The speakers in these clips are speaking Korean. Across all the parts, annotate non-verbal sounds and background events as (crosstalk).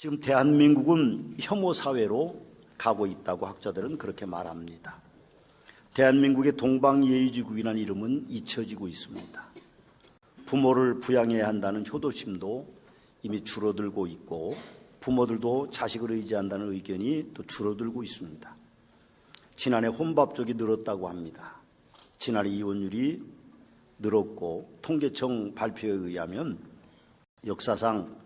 지금 대한민국은 혐오 사회로 가고 있다고 학자들은 그렇게 말합니다. 대한민국의 동방예의지국이라는 이름은 잊혀지고 있습니다. 부모를 부양해야 한다는 효도심도 이미 줄어들고 있고 부모들도 자식을 의지한다는 의견이 또 줄어들고 있습니다. 지난해 혼밥족이 늘었다고 합니다. 지난해 이혼율이 늘었고 통계청 발표에 의하면 역사상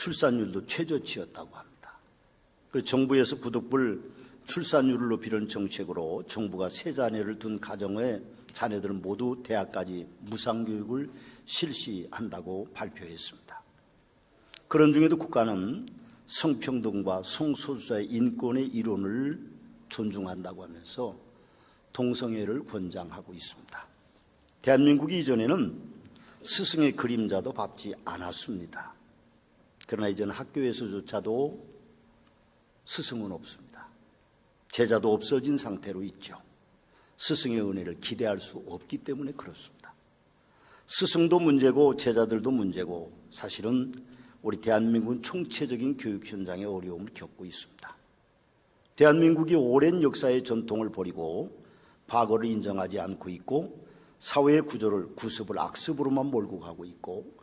출산율도 최저치였다고 합니다. 그래서 정부에서 부득불 출산율을 높이는 정책으로 정부가 세 자녀를 둔 가정의 자녀들은 모두 대학까지 무상교육을 실시한다고 발표했습니다. 그런 중에도 국가는 성평등과 성소수자의 인권의 이론을 존중한다고 하면서 동성애를 권장하고 있습니다. 대한민국이 이전에는 스승의 그림자도 밟지 않았습니다. 그러나 이제는 학교에서조차도 스승은 없습니다. 제자도 없어진 상태로 있죠. 스승의 은혜를 기대할 수 없기 때문에 그렇습니다. 스승도 문제고 제자들도 문제고 사실은 우리 대한민국은 총체적인 교육 현장에 어려움을 겪고 있습니다. 대한민국이 오랜 역사의 전통을 버리고 과거를 인정하지 않고 있고 사회의 구조를 구습을 악습으로만 몰고 가고 있고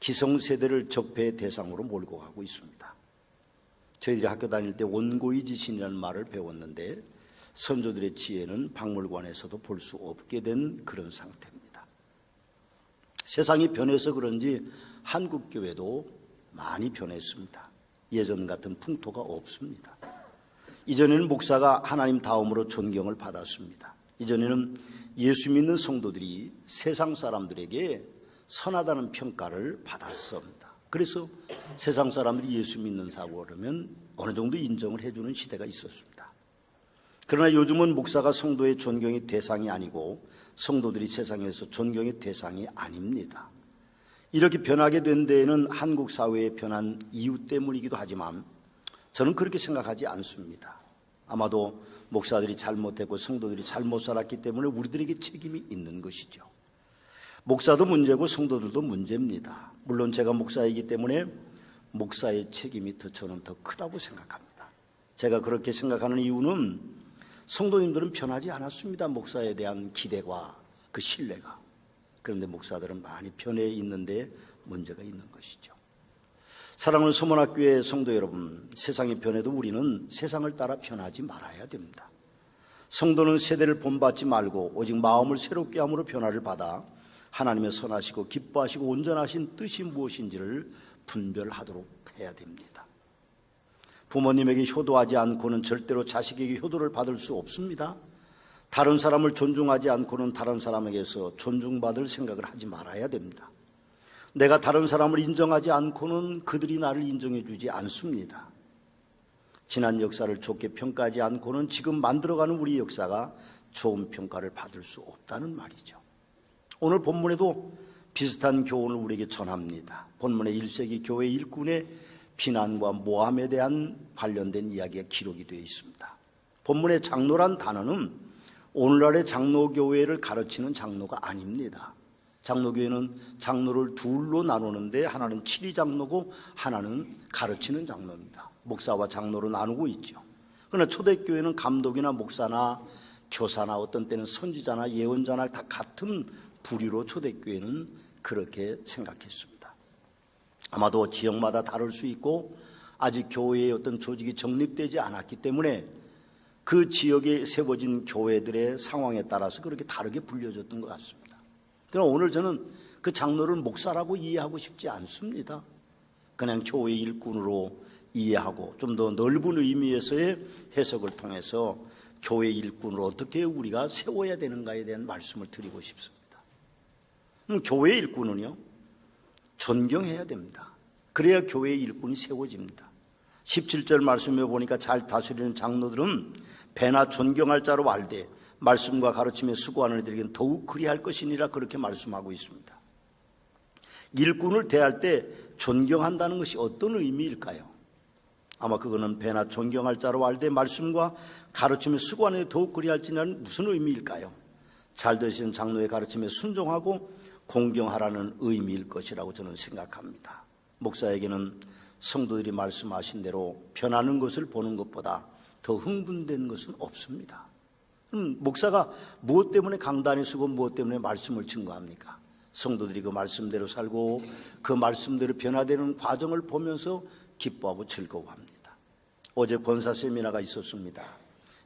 기성세대를 적폐의 대상으로 몰고 가고 있습니다. 저희들이 학교 다닐 때 원고의 지신이라는 말을 배웠는데 선조들의 지혜는 박물관에서도 볼 수 없게 된 그런 상태입니다. 세상이 변해서 그런지 한국 교회도 많이 변했습니다. 예전 같은 풍토가 없습니다. 이전에는 목사가 하나님 다음으로 존경을 받았습니다. 이전에는 예수 믿는 성도들이 세상 사람들에게 선하다는 평가를 받았습니다. 그래서 세상 사람들이 예수 믿는 사고 그러면 어느 정도 인정을 해주는 시대가 있었습니다. 그러나 요즘은 목사가 성도의 존경의 대상이 아니고 성도들이 세상에서 존경의 대상이 아닙니다. 이렇게 변하게 된 데에는 한국 사회의 변한 이유 때문이기도 하지만 저는 그렇게 생각하지 않습니다. 아마도 목사들이 잘못했고 성도들이 잘못 살았기 때문에 우리들에게 책임이 있는 것이죠. 목사도 문제고 성도들도 문제입니다. 물론 제가 목사이기 때문에 목사의 책임이 더 저는 더 크다고 생각합니다. 제가 그렇게 생각하는 이유는 성도님들은 변하지 않았습니다. 목사에 대한 기대와 그 신뢰가. 그런데 목사들은 많이 변해 있는데 문제가 있는 것이죠. 사랑하는 소문학교의 성도 여러분, 세상이 변해도 우리는 세상을 따라 변하지 말아야 됩니다. 성도는 세대를 본받지 말고 오직 마음을 새롭게 함으로 변화를 받아 하나님의 선하시고 기뻐하시고 온전하신 뜻이 무엇인지를 분별하도록 해야 됩니다. 부모님에게 효도하지 않고는 절대로 자식에게 효도를 받을 수 없습니다. 다른 사람을 존중하지 않고는 다른 사람에게서 존중받을 생각을 하지 말아야 됩니다. 내가 다른 사람을 인정하지 않고는 그들이 나를 인정해 주지 않습니다. 지난 역사를 좋게 평가하지 않고는 지금 만들어가는 우리 역사가 좋은 평가를 받을 수 없다는 말이죠. 오늘 본문에도 비슷한 교훈을 우리에게 전합니다. 본문의 1세기 교회 일꾼의 비난과 모함에 대한 관련된 이야기가 기록이 되어 있습니다. 본문의 장로란 단어는 오늘날의 장로교회를 가르치는 장로가 아닙니다. 장로교회는 장로를 둘로 나누는데 하나는 칠위 장로고 하나는 가르치는 장로입니다. 목사와 장로로 나누고 있죠. 그러나 초대교회는 감독이나 목사나 교사나 어떤 때는 선지자나 예언자나 다 같은 부류로 초대교회는 그렇게 생각했습니다. 아마도 지역마다 다를 수 있고 아직 교회의 어떤 조직이 정립되지 않았기 때문에 그 지역에 세워진 교회들의 상황에 따라서 그렇게 다르게 불려졌던 것 같습니다. 그러나 오늘 저는 그 장로를 목사라고 이해하고 싶지 않습니다. 그냥 교회 일꾼으로 이해하고 좀 더 넓은 의미에서의 해석을 통해서 교회 일꾼으로 어떻게 우리가 세워야 되는가에 대한 말씀을 드리고 싶습니다. 교회 일꾼은요, 존경해야 됩니다. 그래야 교회 일꾼이 세워집니다. 17절 말씀에 보니까 잘 다스리는 장로들은 배나 존경할 자로 알되 말씀과 가르침에 수고하는 이들에게는 더욱 그리할 것이니라 그렇게 말씀하고 있습니다. 일꾼을 대할 때 존경한다는 것이 어떤 의미일까요? 아마 그거는 배나 존경할 자로 알되 말씀과 가르침에 수고하는 데 더욱 그리할지는 무슨 의미일까요? 잘 되시는 장로의 가르침에 순종하고 공경하라는 의미일 것이라고 저는 생각합니다. 목사에게는 성도들이 말씀하신 대로 변하는 것을 보는 것보다 더 흥분된 것은 없습니다. 목사가 무엇 때문에 강단에 서고 무엇 때문에 말씀을 증거합니까? 성도들이 그 말씀대로 살고 그 말씀대로 변화되는 과정을 보면서 기뻐하고 즐거워합니다. 어제 권사 세미나가 있었습니다.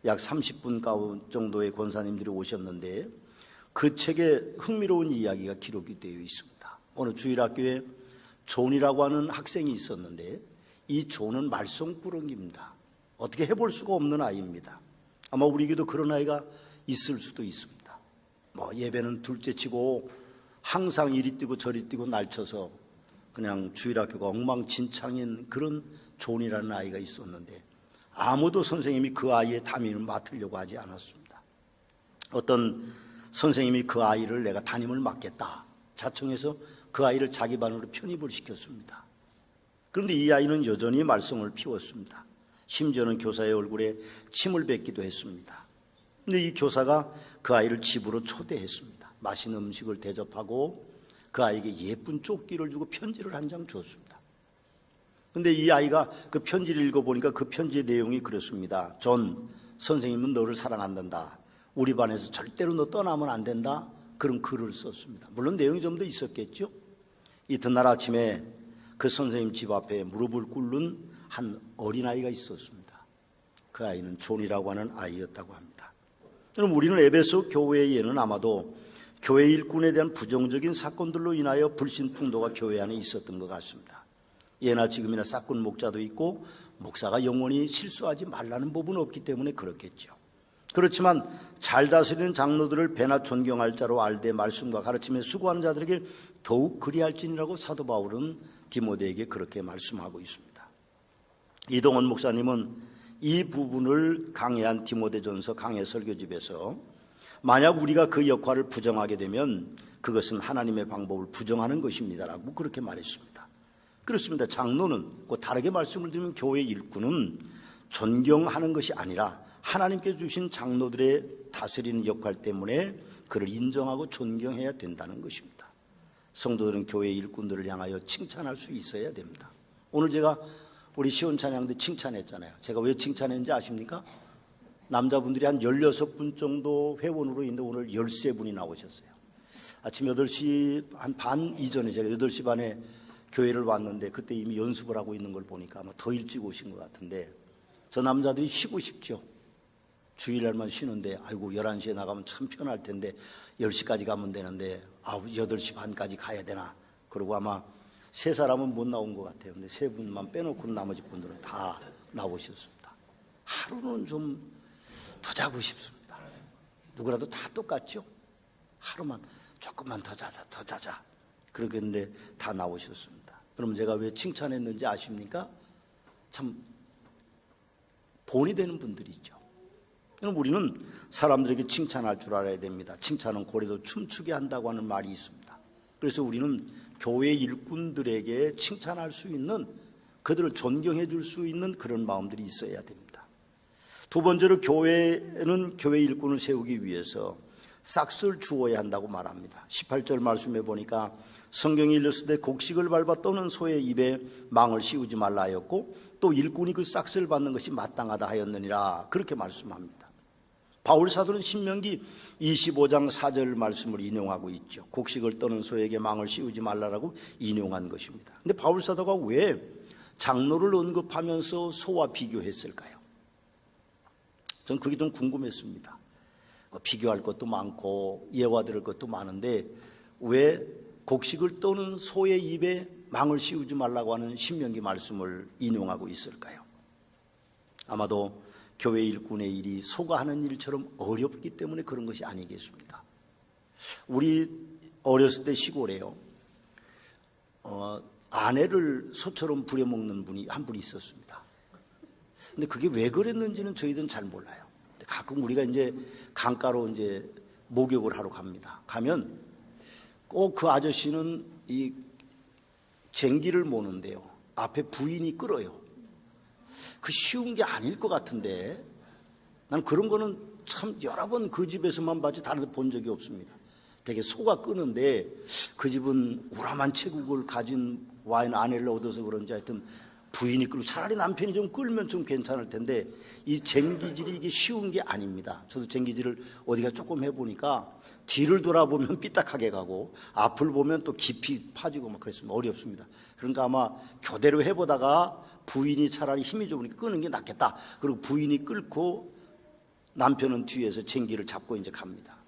약 30분 가운 정도의 권사님들이 오셨는데 그 책에 흥미로운 이야기가 기록이 되어 있습니다. 어느 주일학교에 존이라고 하는 학생이 있었는데 이 존은 말썽꾸러기입니다. 어떻게 해볼 수가 없는 아이입니다. 아마 우리에게도 그런 아이가 있을 수도 있습니다. 뭐 예배는 둘째치고 항상 이리 뛰고 저리 뛰고 날쳐서 그냥 주일학교가 엉망진창인 그런 존이라는 아이가 있었는데 아무도 선생님이 그 아이의 담임을 맡으려고 하지 않았습니다. 어떤 선생님이 그 아이를 내가 담임을 맡겠다 자청해서 그 아이를 자기 반으로 편입을 시켰습니다. 그런데 이 아이는 여전히 말썽을 피웠습니다. 심지어는 교사의 얼굴에 침을 뱉기도 했습니다. 근데 이 교사가 그 아이를 집으로 초대했습니다. 맛있는 음식을 대접하고 그 아이에게 예쁜 쪽지를 주고 편지를 한 장 줬습니다. 근데 이 아이가 그 편지를 읽어보니까 그 편지의 내용이 그렇습니다. 존, 선생님은 너를 사랑한단다. 우리 반에서 절대로 너 떠나면 안 된다. 그런 글을 썼습니다. 물론 내용이 좀 더 있었겠죠. 이튿날 아침에 그 선생님 집 앞에 무릎을 꿇는 한 어린아이가 있었습니다. 그 아이는 존이라고 하는 아이였다고 합니다. 그럼 우리는 에베소 교회에는 아마도 교회 일꾼에 대한 부정적인 사건들로 인하여 불신 풍도가 교회 안에 있었던 것 같습니다. 예나 지금이나 사건 목자도 있고 목사가 영원히 실수하지 말라는 법은 없기 때문에 그렇겠죠. 그렇지만 잘 다스리는 장로들을 배나 존경할 자로 알되 말씀과 가르침에 수고하는 자들에게 더욱 그리할지니라고 사도 바울은 디모데에게 그렇게 말씀하고 있습니다. 이동원 목사님은 이 부분을 강해한 디모데전서 강해 설교집에서 만약 우리가 그 역할을 부정하게 되면 그것은 하나님의 방법을 부정하는 것입니다라고 그렇게 말했습니다. 그렇습니다. 장로는 그 다르게 말씀을 드리면 교회 일꾼은 존경하는 것이 아니라 하나님께 주신 장로들의 다스리는 역할 때문에 그를 인정하고 존경해야 된다는 것입니다. 성도들은 교회 일꾼들을 향하여 칭찬할 수 있어야 됩니다. 오늘 제가 우리 시온 찬양도 칭찬했잖아요. 제가 왜 칭찬했는지 아십니까? 남자분들이 한 16분 정도 회원으로 있는데 오늘 13분이 나오셨어요. 아침 8시 한 반 이전에 제가 8시 반에 교회를 왔는데 그때 이미 연습을 하고 있는 걸 보니까 아마 더 일찍 오신 것 같은데 저 남자들이 쉬고 싶죠. 주일날만 쉬는데 아이고 11시에 나가면 참 편할 텐데 10시까지 가면 되는데 아우 8시 반까지 가야 되나 그리고 아마 세 사람은 못 나온 것 같아요. 근데 세 분만 빼놓고 나머지 분들은 다 나오셨습니다. 하루는 좀 더 자고 싶습니다. 누구라도 다 똑같죠? 하루만 조금만 더 자자, 더 자자. 그러겠는데 다 나오셨습니다. 그럼 제가 왜 칭찬했는지 아십니까? 참 본이 되는 분들이죠. 우리는 사람들에게 칭찬할 줄 알아야 됩니다. 칭찬은 고래도 춤추게 한다고 하는 말이 있습니다. 그래서 우리는 교회 일꾼들에게 칭찬할 수 있는 그들을 존경해 줄 수 있는 그런 마음들이 있어야 됩니다. 두 번째로 교회는 교회 일꾼을 세우기 위해서 싹스를 주어야 한다고 말합니다. 18절 말씀에 보니까 성경이 일렀을 때 곡식을 밟아 떠는 소의 입에 망을 씌우지 말라 하였고 또 일꾼이 그 싹스를 받는 것이 마땅하다 하였느니라 그렇게 말씀합니다. 바울 사도는 신명기 25장 4절 말씀을 인용하고 있죠. 곡식을 떠는 소에게 망을 씌우지 말라라고 인용한 것입니다. 근데 바울 사도가 왜 장로를 언급하면서 소와 비교했을까요? 전 그게 좀 궁금했습니다. 뭐 비교할 것도 많고 예화 들을 것도 많은데 왜 곡식을 떠는 소의 입에 망을 씌우지 말라고 하는 신명기 말씀을 인용하고 있을까요? 아마도 교회 일꾼의 일이 소가 하는 일처럼 어렵기 때문에 그런 것이 아니겠습니까? 우리 어렸을 때 시골에요. 어, 아내를 소처럼 부려먹는 분이 한분 있었습니다. 근데 그게 왜 그랬는지는 저희들은 잘 몰라요. 가끔 우리가 이제 강가로 이제 목욕을 하러 갑니다. 가면 꼭 그 아저씨는 이 쟁기를 모는데요. 앞에 부인이 끌어요. 그 쉬운 게 아닐 것 같은데 나는 그런 거는 참 여러 번 그 집에서만 봤지 다른 데 본 적이 없습니다. 되게 소가 끄는데 그 집은 우람한 체국을 가진 와인 아내를 얻어서 그런지 하여튼 부인이 끌고 차라리 남편이 좀 끌면 좀 괜찮을 텐데 이 쟁기질이 이게 쉬운 게 아닙니다. 저도 쟁기질을 어디가 조금 해보니까 뒤를 돌아보면 (laughs) 삐딱하게 가고 앞을 보면 또 깊이 파지고 막 그랬으면 어렵습니다. 그러니까 아마 교대로 해보다가 부인이 차라리 힘이 좋으니까 끄는 게 낫겠다. 그리고 부인이 끌고 남편은 뒤에서 쟁기를 잡고 이제 갑니다.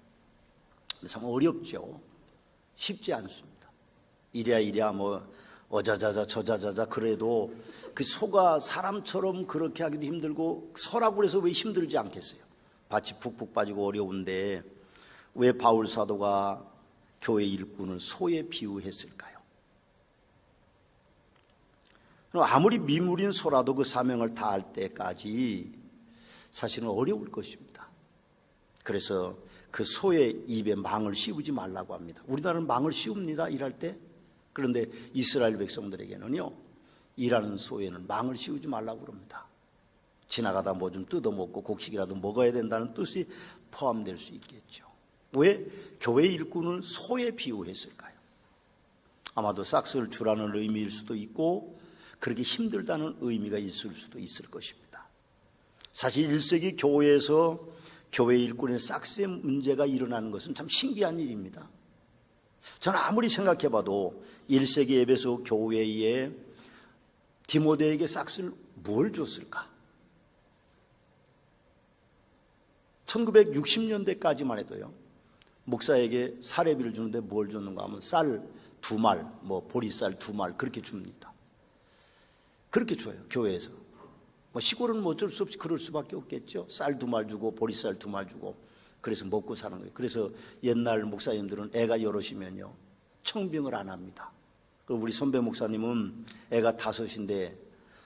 참 어렵죠. 쉽지 않습니다. 이랴 이랴 뭐 어자자자 저자자자 그래도 그 소가 사람처럼 그렇게 하기도 힘들고 소라고 그래서 왜 힘들지 않겠어요? 밭이 푹푹 빠지고 어려운데 왜 바울 사도가 교회 일꾼을 소에 비유했을까요? 아무리 미물인 소라도 그 사명을 다할 때까지 사실은 어려울 것입니다. 그래서 그 소의 입에 망을 씌우지 말라고 합니다. 우리나라는 망을 씌웁니다. 일할 때. 그런데 이스라엘 백성들에게는요. 일하는 소에는 망을 씌우지 말라고 그럽니다. 지나가다 뭐 좀 뜯어먹고 곡식이라도 먹어야 된다는 뜻이 포함될 수 있겠죠. 왜 교회 일꾼을 소에 비유했을까요? 아마도 싹스를 주라는 의미일 수도 있고 그렇게 힘들다는 의미가 있을 수도 있을 것입니다. 사실 1세기 교회에서 교회 일꾼의 싹스의 문제가 일어나는 것은 참 신기한 일입니다. 저는 아무리 생각해 봐도 1세기 에베소 교회에 디모데에게 싹스를 뭘 줬을까? 1960년대까지만 해도요. 목사에게 사례비를 주는데 뭘 줬는가 하면 쌀 두 말, 뭐 보리쌀 두 말 그렇게 줍니다. 그렇게 줘요. 교회에서. 뭐 시골은 뭐 어쩔 수 없이 그럴 수밖에 없겠죠. 쌀 두 말 주고 보리쌀 두 말 주고 그래서 먹고 사는 거예요. 그래서 옛날 목사님들은 애가 여럿이면요 청빙을 안 합니다. 그리고 우리 선배 목사님은 애가 다섯인데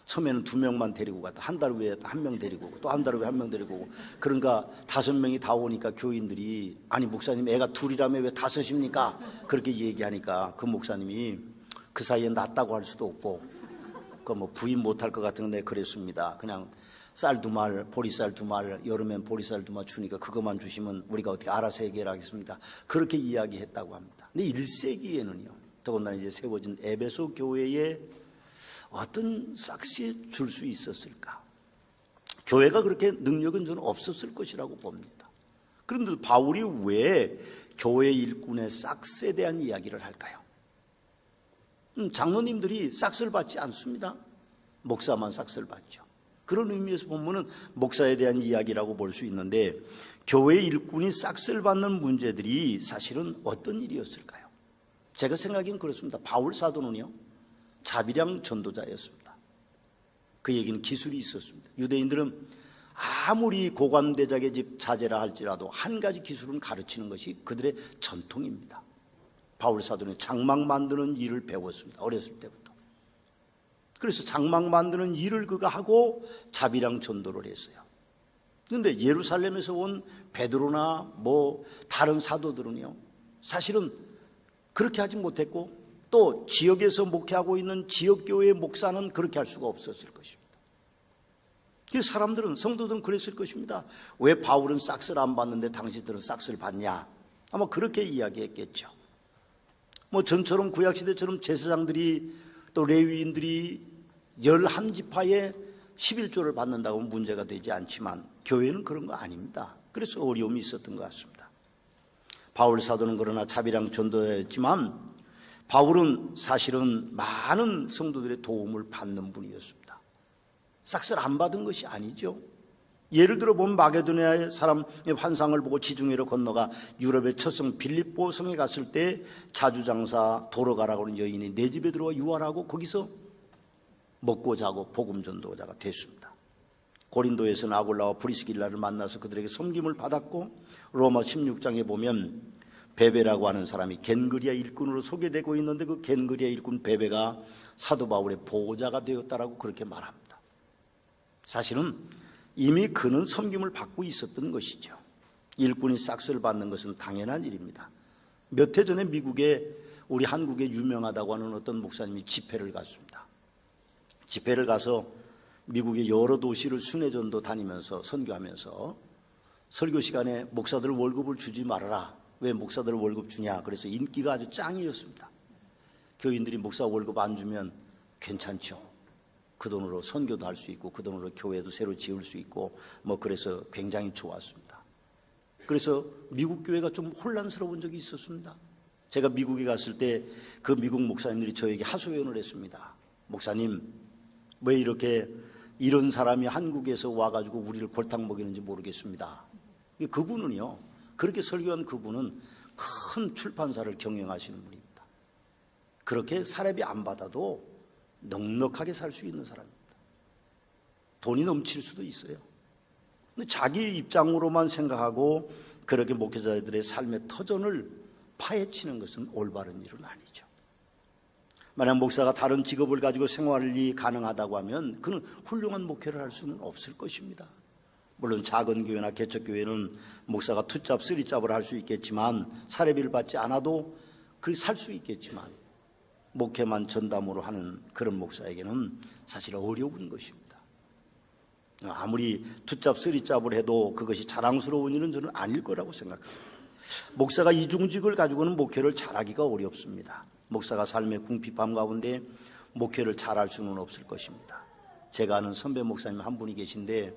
처음에는 두 명만 데리고 갔다 한 달 후에 한 명 데리고 오고 또 한 달 후에 한 명 데리고 오고 그러니까 다섯 명이 다 오니까 교인들이 아니 목사님 애가 둘이라며 왜 다섯입니까? 그렇게 얘기하니까 그 목사님이 그 사이에 낫다고 할 수도 없고 그 뭐 부인 못할 것 같은데 그랬습니다. 그냥 쌀 두 말, 보리쌀 두 말, 여름엔 보리쌀 두 말 주니까 그것만 주시면 우리가 어떻게 알아서 해결하겠습니다. 그렇게 이야기했다고 합니다. 근데 1세기에는요. 더군다나 이제 세워진 에베소 교회에 어떤 싹시 줄수 있었을까? 교회가 그렇게 능력은 저는 없었을 것이라고 봅니다. 그런데 바울이 왜 교회 일꾼의 싹스에 대한 이야기를 할까요? 음, 장로님들이 싹스를 받지 않습니다. 목사만 싹스를 받죠. 그런 의미에서 보면은 목사에 대한 이야기라고 볼 수 있는데 교회 일꾼이 싹스를 받는 문제들이 사실은 어떤 일이었을까요? 제가 생각엔 그렇습니다. 바울 사도는요. 자비량 전도자였습니다. 그 얘기는 기술이 있었습니다. 유대인들은 아무리 고관대작의 집 자제라 할지라도 한 가지 기술은 가르치는 것이 그들의 전통입니다. 바울 사도는 장막 만드는 일을 배웠습니다. 어렸을 때부터. 그래서 장막 만드는 일을 그가 하고 자비랑 전도를 했어요. 그런데 예루살렘에서 온 베드로나 뭐 다른 사도들은요. 사실은 그렇게 하지 못했고 또 지역에서 목회하고 있는 지역교회 목사는 그렇게 할 수가 없었을 것입니다. 그 사람들은 성도들은 그랬을 것입니다. 왜 바울은 싹스를 안 받는데 당신들은 싹스를 받냐? 아마 그렇게 이야기했겠죠. 뭐 전처럼 구약 시대처럼 제사장들이 또 레위인들이 열한 지파에 11조를 받는다고 문제가 되지 않지만 교회는 그런 거 아닙니다. 그래서 어려움이 있었던 것 같습니다. 바울 사도는 그러나 자비랑 전도했지만 바울은 사실은 많은 성도들의 도움을 받는 분이었습니다. 싹스를 안 받은 것이 아니죠. 예를 들어 보면 마게도니아의 사람의 환상을 보고 지중해로 건너가 유럽의 첫성 빌립보 성에 갔을 때 자주장사 도로가라고 하는 여인이 내 집에 들어와 유활하고 거기서 먹고 자고 복음 전도자가 됐습니다. 고린도에서는 아골라와 브리스길라를 만나서 그들에게 섬김을 받았고 로마 16장에 보면 베베라고 하는 사람이 겐그리아 일꾼으로 소개되고 있는데 그 겐그리아 일꾼 베베가 사도 바울의 보호자가 되었다라고 그렇게 말합니다. 사실은 이미 그는 섬김을 받고 있었던 것이죠. 일꾼이 싹스를 받는 것은 당연한 일입니다. 몇 해 전에 미국에 우리 한국에 유명하다고 하는 어떤 목사님이 집회를 갔습니다. 집회를 가서 미국의 여러 도시를 순회전도 다니면서 선교하면서 설교 시간에 목사들 월급을 주지 말아라. 왜 목사들 월급 주냐? 그래서 인기가 아주 짱이었습니다. 교인들이 목사 월급 안 주면 괜찮죠. 그 돈으로 선교도 할 수 있고 그 돈으로 교회도 새로 지을 수 있고 뭐 그래서 굉장히 좋았습니다. 그래서 미국 교회가 좀 혼란스러운 적이 있었습니다. 제가 미국에 갔을 때 그 미국 목사님들이 저에게 하소연을 했습니다. 목사님, 왜 이렇게 이런 사람이 한국에서 와가지고 우리를 골탕 먹이는지 모르겠습니다. 그분은요, 그렇게 설교한 그분은 큰 출판사를 경영하시는 분입니다. 그렇게 사례비 안 받아도 넉넉하게 살 수 있는 사람입니다. 돈이 넘칠 수도 있어요. 근데 자기 입장으로만 생각하고 그렇게 목회자들의 삶의 터전을 파헤치는 것은 올바른 일은 아니죠. 만약 목사가 다른 직업을 가지고 생활이 가능하다고 하면 그는 훌륭한 목회를 할 수는 없을 것입니다. 물론 작은 교회나 개척교회는 목사가 투잡, 쓰리잡을 할 수 있겠지만 사례비를 받지 않아도 그 살 수 있겠지만 목회만 전담으로 하는 그런 목사에게는 사실 어려운 것입니다. 아무리 투잡, 쓰리잡을 해도 그것이 자랑스러운 일은 저는 아닐 거라고 생각합니다. 목사가 이중직을 가지고는 목회를 잘하기가 어렵습니다. 목사가 삶의 궁핍함 가운데 목회를 잘할 수는 없을 것입니다. 제가 아는 선배 목사님 한 분이 계신데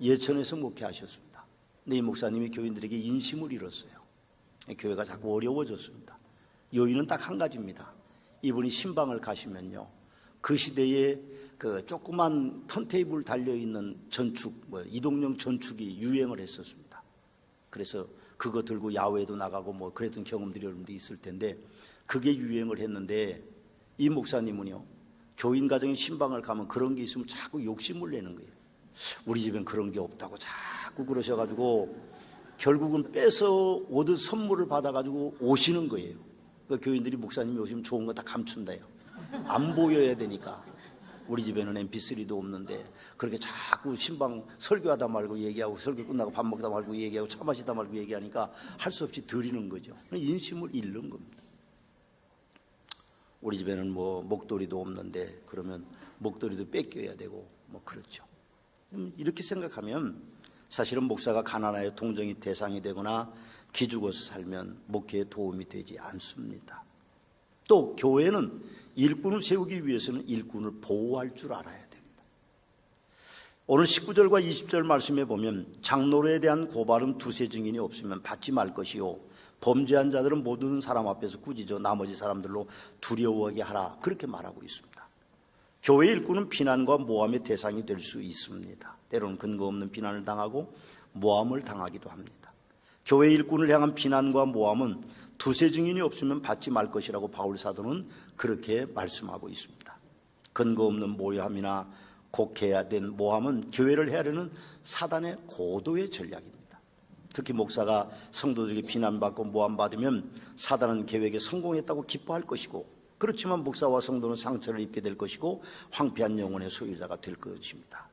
예천에서 목회하셨습니다. 근데 이 목사님이 교인들에게 인심을 잃었어요. 교회가 자꾸 어려워졌습니다. 요인은 딱 한 가지입니다. 이분이 신방을 가시면요. 그 시대에 그 조그만 턴테이블 달려 있는 전축, 뭐 이동용 전축이 유행을 했었습니다. 그래서 그거 들고 야외도 나가고 뭐 그랬던 경험들이 여러분들 있을 텐데 그게 유행을 했는데 이 목사님은요. 교인 가정에 신방을 가면 그런 게 있으면 자꾸 욕심을 내는 거예요. 우리 집엔 그런 게 없다고 자꾸 그러셔가지고 결국은 뺏어 오듯 선물을 받아가지고 오시는 거예요. 그 교인들이 목사님이 오시면 좋은 거 다 감춘다요. 안 보여야 되니까. 우리 집에는 mp3도 없는데 그렇게 자꾸 신방 설교하다 말고 얘기하고 설교 끝나고 밥 먹다 말고 얘기하고 차 마시다 말고 얘기하니까 할 수 없이 드리는 거죠. 인심을 잃는 겁니다. 우리 집에는 뭐 목도리도 없는데 그러면 목도리도 뺏겨야 되고 뭐 그렇죠. 이렇게 생각하면 사실은 목사가 가난하여 동정이 대상이 되거나 기죽어서 살면 목회에 도움이 되지 않습니다. 또 교회는 일꾼을 세우기 위해서는 일꾼을 보호할 줄 알아야 됩니다. 오늘 19절과 20절 말씀에 보면 장로에 대한 고발은 두세 증인이 없으면 받지 말 것이요 범죄한 자들은 모든 사람 앞에서 꾸짖어 나머지 사람들로 두려워하게 하라 그렇게 말하고 있습니다. 교회 일꾼은 비난과 모함의 대상이 될 수 있습니다. 때로는 근거 없는 비난을 당하고 모함을 당하기도 합니다. 교회 일꾼을 향한 비난과 모함은 두세 증인이 없으면 받지 말 것이라고 바울 사도는 그렇게 말씀하고 있습니다. 근거 없는 모함이나 곡해야 된 모함은 교회를 헤아리는 사단의 고도의 전략입니다. 특히 목사가 성도들에게 비난받고 모함받으면 사단은 계획에 성공했다고 기뻐할 것이고 그렇지만 목사와 성도는 상처를 입게 될 것이고 황폐한 영혼의 소유자가 될 것입니다.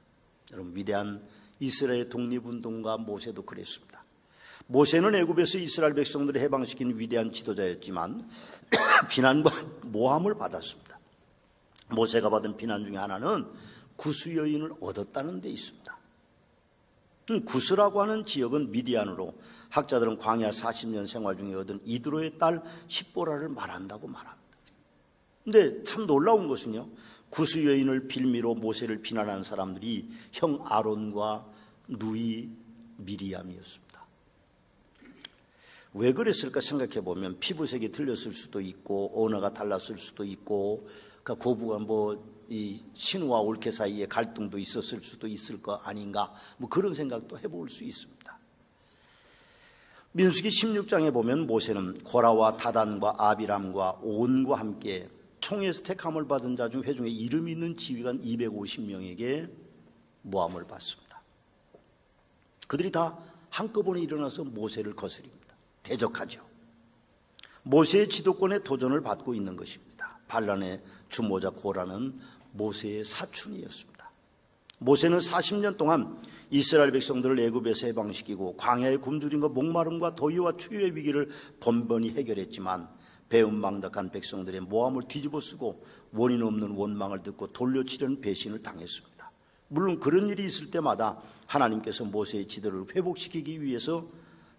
여러분 위대한 이스라엘 독립운동가 모세도 그랬습니다. 모세는 애굽에서 이스라엘 백성들을 해방시킨 위대한 지도자였지만 (coughs) 비난과 모함을 받았습니다. 모세가 받은 비난 중에 하나는 구스 여인을 얻었다는 데 있습니다. 음, 구스라고 하는 지역은 미디안으로 학자들은 광야 40년 생활 중에 얻은 이드로의 딸 십보라를 말한다고 말합니다. 근데 참 놀라운 것은요. 구스 여인을 빌미로 모세를 비난한 사람들이 형 아론과 누이 미리암이었습니다. 왜 그랬을까 생각해 보면 피부색이 틀렸을 수도 있고 언어가 달랐을 수도 있고 그 고부가 뭐 이 신우와 올케 사이에 갈등도 있었을 수도 있을 거 아닌가 뭐 그런 생각도 해볼 수 있습니다. 민수기 16장에 보면 모세는 고라와 다단과 아비람과 온과 함께 총에서 택함을 받은 자 중 회중에 이름 있는 지휘관 250명에게 모함을 받습니다. 그들이 다 한꺼번에 일어나서 모세를 거스립니다. 대적하죠. 모세의 지도권에 도전을 받고 있는 것입니다. 반란의 주모자 고라는 모세의 사춘이었습니다. 모세는 40년 동안 이스라엘 백성들을 애굽에서 해방시키고 광야에 굶주림과 목마름과 더위와 추위의 위기를 번번이 해결했지만 배은망덕한 백성들의 모함을 뒤집어 쓰고 원인 없는 원망을 듣고 돌려치려는 배신을 당했습니다. 물론 그런 일이 있을 때마다 하나님께서 모세의 지도를 회복시키기 위해서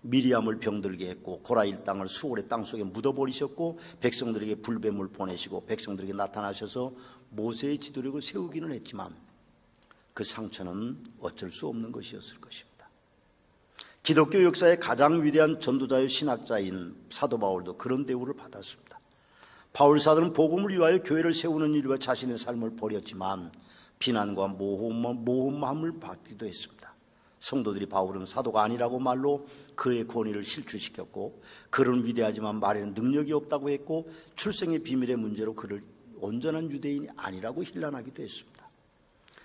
미리암을 병들게 했고 고라일 땅을 수월의 땅 속에 묻어버리셨고 백성들에게 불뱀을 보내시고 백성들에게 나타나셔서 모세의 지도력을 세우기는 했지만 그 상처는 어쩔 수 없는 것이었을 것입니다. 기독교 역사의 가장 위대한 전도자의 신학자인 사도 바울도 그런 대우를 받았습니다. 바울 사도는 복음을 위하여 교회를 세우는 일과 자신의 삶을 버렸지만 비난과 모험함을 받기도 했습니다. 성도들이 바울은 사도가 아니라고 말로 그의 권위를 실추시켰고 그런 위대하지만 말에는 능력이 없다고 했고 출생의 비밀의 문제로 그를 온전한 유대인이 아니라고 힐난하기도 했습니다.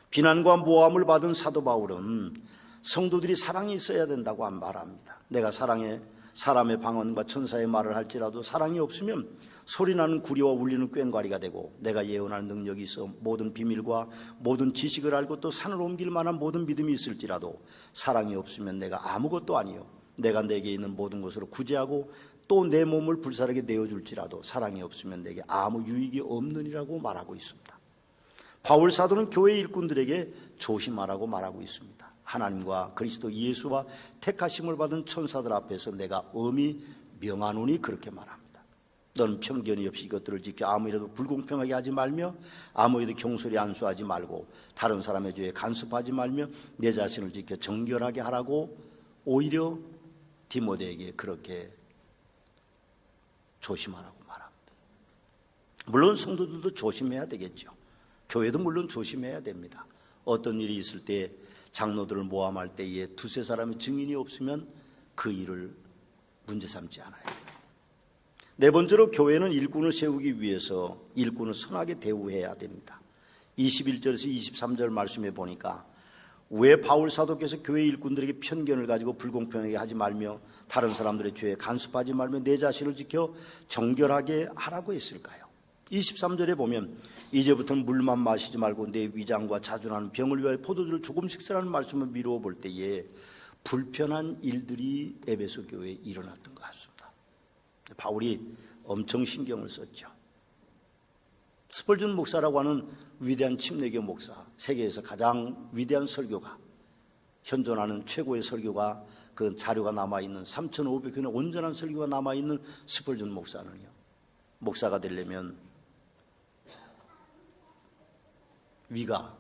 비난과 모함을 받은 사도 바울은 성도들이 사랑이 있어야 된다고 말합니다. 내가 사랑해 사람의 방언과 천사의 말을 할지라도 사랑이 없으면 소리나는 구리와 울리는 꽹과리가 되고 내가 예언하는 능력이 있어 모든 비밀과 모든 지식을 알고 또 산을 옮길 만한 모든 믿음이 있을지라도 사랑이 없으면 내가 아무것도 아니요 내가 내게 있는 모든 것으로 구제하고 또 내 몸을 불사르게 내어줄지라도 사랑이 없으면 내게 아무 유익이 없느니라고 말하고 있습니다. 바울 사도는 교회 일꾼들에게 조심하라고 말하고 있습니다. 하나님과 그리스도 예수와 택하심을 받은 천사들 앞에서 내가 엄히 명하노니 그렇게 말합니다. 너는 편견이 없이 이것들을 지켜 아무이라도 불공평하게 하지 말며 아무에도 경솔히 안수하지 말고 다른 사람의 죄에 간섭하지 말며 내 자신을 지켜 정결하게 하라고 오히려 디모데에게 그렇게 조심하라고 말합니다. 물론 성도들도 조심해야 되겠죠. 교회도 물론 조심해야 됩니다. 어떤 일이 있을 때 장로들을 모함할 때에 두세 사람의 증인이 없으면 그 일을 문제 삼지 않아야 됩니다. 네 번째로 교회는 일꾼을 세우기 위해서 일꾼을 선하게 대우해야 됩니다. 21절에서 23절 말씀에 보니까 왜 바울 사도께서 교회 일꾼들에게 편견을 가지고 불공평하게 하지 말며 다른 사람들의 죄에 간섭하지 말며 내 자신을 지켜 정결하게 하라고 했을까요? 23절에 보면 이제부터는 물만 마시지 말고 내 위장과 자주나는 병을 위하여 포도주를 조금씩 쓰라는 말씀을 미루어 볼 때에 불편한 일들이 에베소 교회에 일어났던 것 같습니다. 바울이 엄청 신경을 썼죠. 스펄준 목사라고 하는 위대한 침례교 목사, 세계에서 가장 위대한 설교가, 현존하는 최고의 설교가 그 자료가 남아 있는 3,500편의 온전한 설교가 남아 있는 스펄준 목사는요. 목사가 되려면 위가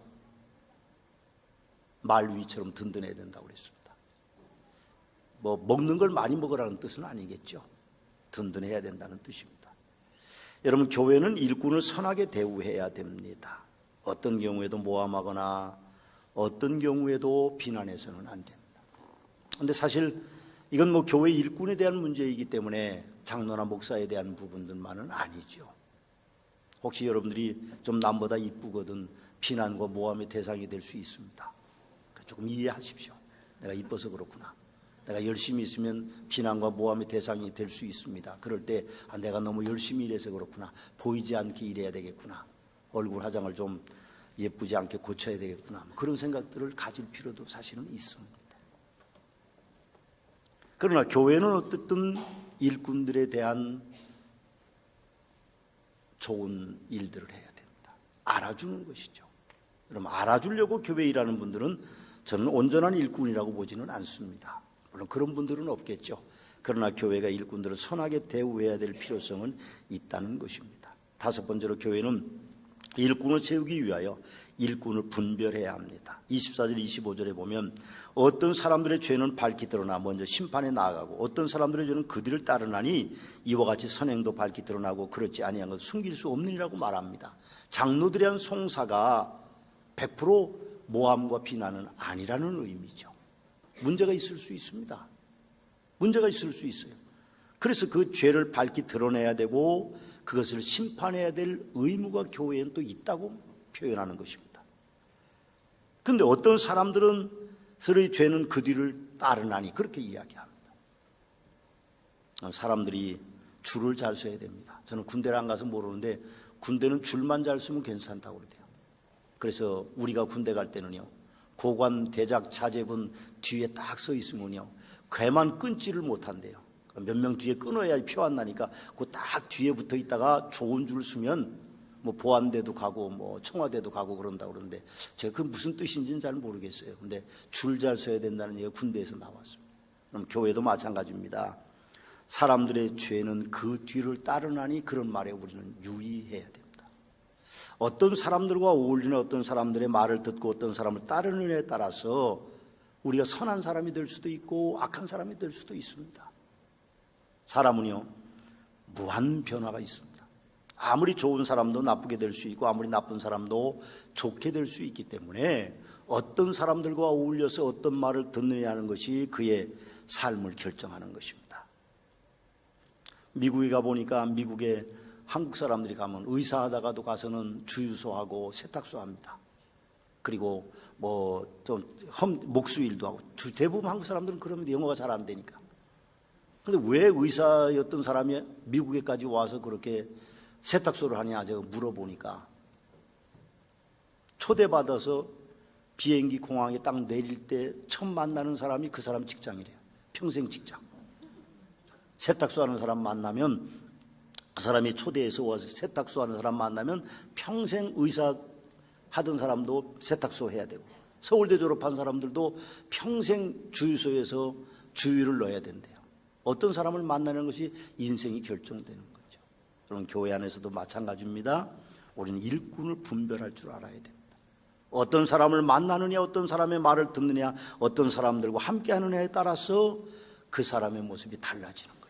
말 위처럼 든든해야 된다고 그랬습니다. 뭐 먹는 걸 많이 먹으라는 뜻은 아니겠죠. 든든해야 된다는 뜻입니다. 여러분 교회는 일꾼을 선하게 대우해야 됩니다. 어떤 경우에도 모함하거나 어떤 경우에도 비난해서는 안 됩니다. 근데 사실 이건 뭐 교회 일꾼에 대한 문제이기 때문에 장로나 목사에 대한 부분들만은 아니죠. 혹시 여러분들이 좀 남보다 이쁘거든 비난과 모함의 대상이 될 수 있습니다. 조금 이해하십시오. 내가 이뻐서 그렇구나. 내가 열심히 있으면 비난과 모함의 대상이 될 수 있습니다. 그럴 때 아, 내가 너무 열심히 일해서 그렇구나. 보이지 않게 일해야 되겠구나. 얼굴 화장을 좀 예쁘지 않게 고쳐야 되겠구나. 뭐 그런 생각들을 가질 필요도 사실은 있습니다. 그러나 교회는 어떻든 일꾼들에 대한 좋은 일들을 해야 됩니다. 알아주는 것이죠. 그럼 알아주려고 교회 일하는 분들은 저는 온전한 일꾼이라고 보지는 않습니다. 물론 그런 분들은 없겠죠. 그러나 교회가 일꾼들을 선하게 대우해야 될 필요성은 있다는 것입니다. 다섯 번째로 교회는 일꾼을 세우기 위하여 일꾼을 분별해야 합니다. 24절 25절에 보면 어떤 사람들의 죄는 밝히 드러나 먼저 심판에 나아가고 어떤 사람들의 죄는 그들을 따르나니 이와 같이 선행도 밝히 드러나고 그렇지 아니한 것을 숨길 수 없느니라고 말합니다. 장로들에 대한 송사가 100% 모함과 비난은 아니라는 의미죠. 문제가 있을 수 있습니다. 문제가 있을 수 있어요. 그래서 그 죄를 밝히 드러내야 되고 그것을 심판해야 될 의무가 교회에는 또 있다고 표현하는 것입니다. 그런데 어떤 사람들은 서로의 죄는 그 뒤를 따르나니 그렇게 이야기합니다. 사람들이 줄을 잘 서야 됩니다. 저는 군대를 안 가서 모르는데 군대는 줄만 잘 쓰면 괜찮다고 그러대요. 그래서 우리가 군대 갈 때는요. 고관 대작 차제분 뒤에 딱 서 있으면요. 괴만 끊지를 못한대요. 몇 명 뒤에 끊어야 표 안 나니까 그 딱 뒤에 붙어 있다가 좋은 줄 쓰면 뭐 보안대도 가고 뭐 청와대도 가고 그런다 그러는데 제가 그 무슨 뜻인지는 잘 모르겠어요. 근데 줄 잘 서야 된다는 얘기가 군대에서 나왔습니다. 그럼 교회도 마찬가지입니다. 사람들의 죄는 그 뒤를 따르나니 그런 말에 우리는 유의해야 됩니다. 어떤 사람들과 어울리는 어떤 사람들의 말을 듣고 어떤 사람을 따르느냐에 따라서 우리가 선한 사람이 될 수도 있고 악한 사람이 될 수도 있습니다. 사람은요, 무한 변화가 있습니다. 아무리 좋은 사람도 나쁘게 될 수 있고 아무리 나쁜 사람도 좋게 될 수 있기 때문에 어떤 사람들과 어울려서 어떤 말을 듣느냐는 것이 그의 삶을 결정하는 것입니다. 미국에 가 보니까 미국에 한국 사람들이 가면 의사하다가도 가서는 주유소하고 세탁소 합니다. 그리고 뭐좀 목수일도 하고 대부분 한국 사람들은 그러면 영어가 잘 안 되니까. 그런데 왜 의사였던 사람이 미국에까지 와서 그렇게 세탁소를 하냐 제가 물어보니까 초대받아서 비행기 공항에 딱 내릴 때 처음 만나는 사람이 그 사람 직장이래요. 평생 직장. 세탁소 하는 사람 만나면 그 사람이 초대해서 와서 세탁소 하는 사람 만나면 평생 의사 하던 사람도 세탁소 해야 되고 서울대 졸업한 사람들도 평생 주유소에서 주유를 넣어야 된대요. 어떤 사람을 만나는 것이 인생이 결정되는 거죠. 그럼 교회 안에서도 마찬가지입니다. 우리는 일꾼을 분별할 줄 알아야 됩니다. 어떤 사람을 만나느냐, 어떤 사람의 말을 듣느냐, 어떤 사람들과 함께 하느냐에 따라서 그 사람의 모습이 달라지는 것이죠.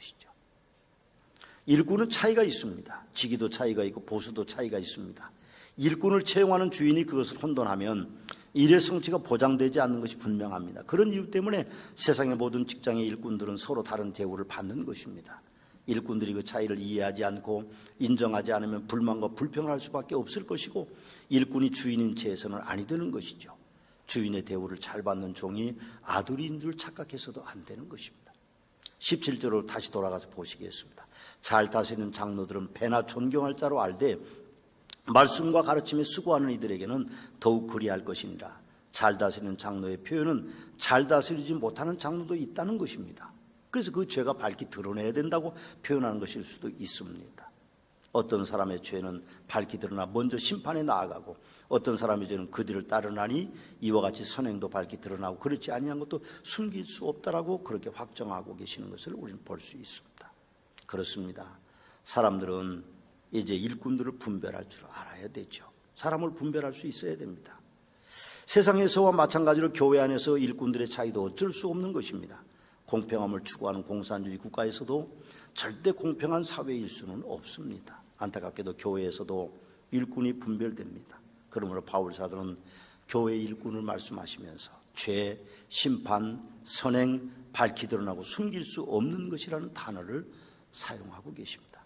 일꾼은 차이가 있습니다. 직위도 차이가 있고 보수도 차이가 있습니다. 일꾼을 채용하는 주인이 그것을 혼돈하면 일의 성취가 보장되지 않는 것이 분명합니다. 그런 이유 때문에 세상의 모든 직장의 일꾼들은 서로 다른 대우를 받는 것입니다. 일꾼들이 그 차이를 이해하지 않고 인정하지 않으면 불만과 불평을 할 수밖에 없을 것이고 일꾼이 주인인 채에서는 아니 되는 것이죠. 주인의 대우를 잘 받는 종이 아들인 줄 착각해서도 안 되는 것입니다. 17절로 다시 돌아가서 보시겠습니다. 잘 다스리는 장로들은 배나 존경할 자로 알되 말씀과 가르침에 수고하는 이들에게는 더욱 그리할 것이니라. 잘 다스리는 장로의 표현은 잘 다스리지 못하는 장로도 있다는 것입니다. 그래서 그 죄가 밝히 드러내야 된다고 표현하는 것일 수도 있습니다. 어떤 사람의 죄는 밝히 드러나 먼저 심판에 나아가고 어떤 사람의 죄는 그들을 따르나니 이와 같이 선행도 밝히 드러나고 그렇지 아니한 것도 숨길 수 없다라고 그렇게 확정하고 계시는 것을 우리는 볼 수 있습니다. 그렇습니다. 사람들은 이제 일꾼들을 분별할 줄 알아야 되죠. 사람을 분별할 수 있어야 됩니다. 세상에서와 마찬가지로 교회 안에서 일꾼들의 차이도 어쩔 수 없는 것입니다. 공평함을 추구하는 공산주의 국가에서도 절대 공평한 사회일 수는 없습니다. 안타깝게도 교회에서도 일꾼이 분별됩니다. 그러므로 바울 사도는 교회 일꾼을 말씀하시면서 죄, 심판, 선행 밝히 드러나고 숨길 수 없는 것이라는 단어를 사용하고 계십니다.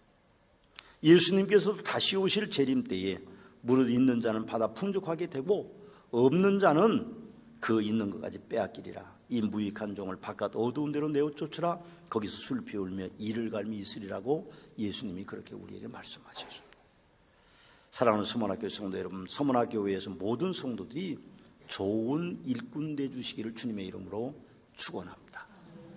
예수님께서도 다시 오실 재림 때에 무릇 있는 자는 받아 풍족하게 되고 없는 자는 그 있는 것까지 빼앗기리라. 이 무익한 종을 바깥 어두운 데로 내어 쫓으라. 거기서 술 피 울며 이를 갈미 있으리라고 예수님이 그렇게 우리에게 말씀하셨습니다. 사랑하는 서문학교 성도 여러분, 서문학교회에서 모든 성도들이 좋은 일꾼 돼 주시기를 주님의 이름으로 축원합니다.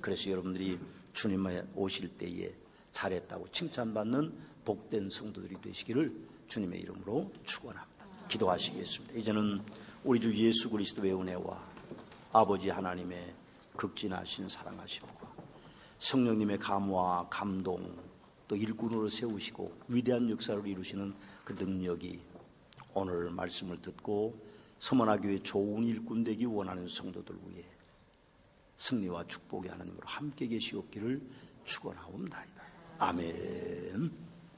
그래서 여러분들이 주님에 오실 때에 잘했다고 칭찬받는 복된 성도들이 되시기를 주님의 이름으로 축원합니다. 기도하시겠습니다. 이제는 우리 주 예수 그리스도의 은혜와 아버지 하나님의 극진하신 사랑하심과 성령님의 감화 감동 또 일꾼으로 세우시고 위대한 역사를 이루시는 그 능력이 오늘 말씀을 듣고 서문화교회 좋은 일꾼 되기 원하는 성도들 위해 승리와 축복의 하나님으로 함께 계시옵기를 축원하옵나이다. 아멘.